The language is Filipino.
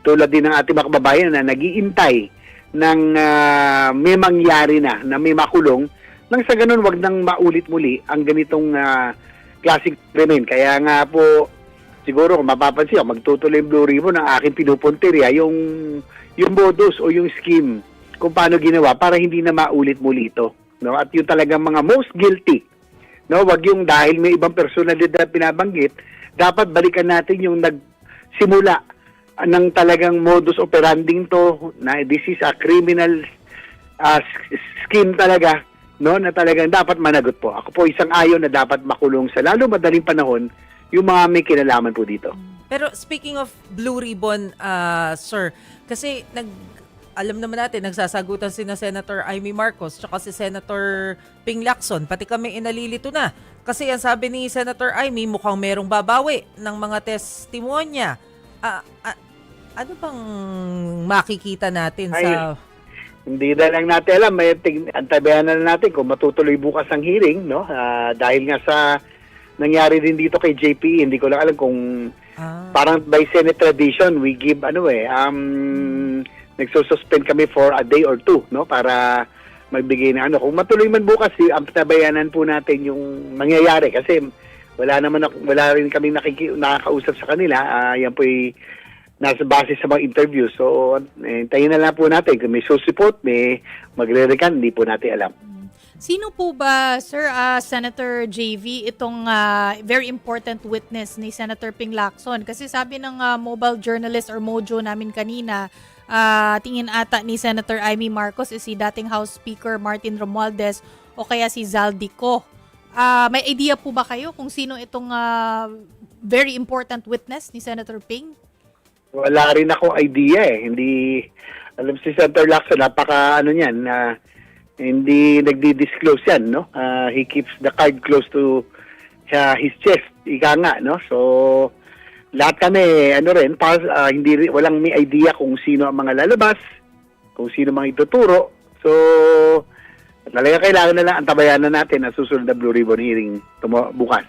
tulad din ng ating mga kababayan na nagiintay ng ah, may mangyari na, na may makulong, nang sa ganun wag nang maulit muli ang ganitong uh, klaseng krimen. Kaya nga po, siguro kung mapapansin ako, magtutuloy yung Blue Ribbon ng aking pinupuntirya, yung, yung modus o yung scheme kung paano ginawa para hindi na maulit muli ito. No? At yung talagang mga most guilty, no? wag yung dahil may ibang personalidad na pinabanggit, dapat balikan natin yung nagsimula ng talagang modus operandi to na this is a criminal uh, scheme talaga no na talagang dapat managot po. Ako po isang ayon na dapat makulong sa lalo madaling panahon yung mga may kinalaman po dito. Pero speaking of Blue Ribbon, uh, sir, kasi nag alam naman natin, nagsasagutan si na Senator Amy Marcos tsaka si Senator Ping Lacson. Pati kami inalilito na. Kasi ang sabi ni Senator Amy, mukhang merong babawi ng mga testimonya. Ah, ah, ano bang makikita natin Ay, sa... Hindi na lang natin alam, may tig- antabayan na lang natin kung matutuloy bukas ang hearing, no? Ah, dahil nga sa nangyari din dito kay JP, hindi ko lang alam kung Ah, parang by Senate tradition, we give ano eh, um, nagsususpend kami for a day or two, no? Para magbigay ng ano. Kung matuloy man bukas, eh, ang tabayanan po natin yung mangyayari kasi wala naman wala rin kami nakiki, nakakausap sa kanila. Ah, yan po ay nasa base sa mga interview. So, tayo na lang po natin. Kung may susuport, may magre-recan, hindi po natin alam. Sino po ba, Sir ah, Senator JV, itong ah, very important witness ni Senator Ping Lacson? Kasi sabi ng ah, mobile journalist or Mojo namin kanina, ah, tingin ata ni Senator Amy Marcos is si dating House Speaker Martin Romualdez o kaya si Zaldico. Ah, may idea po ba kayo kung sino itong ah, very important witness ni Senator Ping? Wala rin ako idea eh. Hindi, alam si Senator Lacson, napaka ano niyan, na hindi nagdi-disclose yan, no? Ah, he keeps the card close to uh, his chest, ika nga, no? So, lahat kami, ano rin, pas, ah, hindi, walang may idea kung sino ang mga lalabas, kung sino mga ituturo. So, talaga kailangan na lang antabayan na natin ang susunod na Blue Ribbon hearing bukas.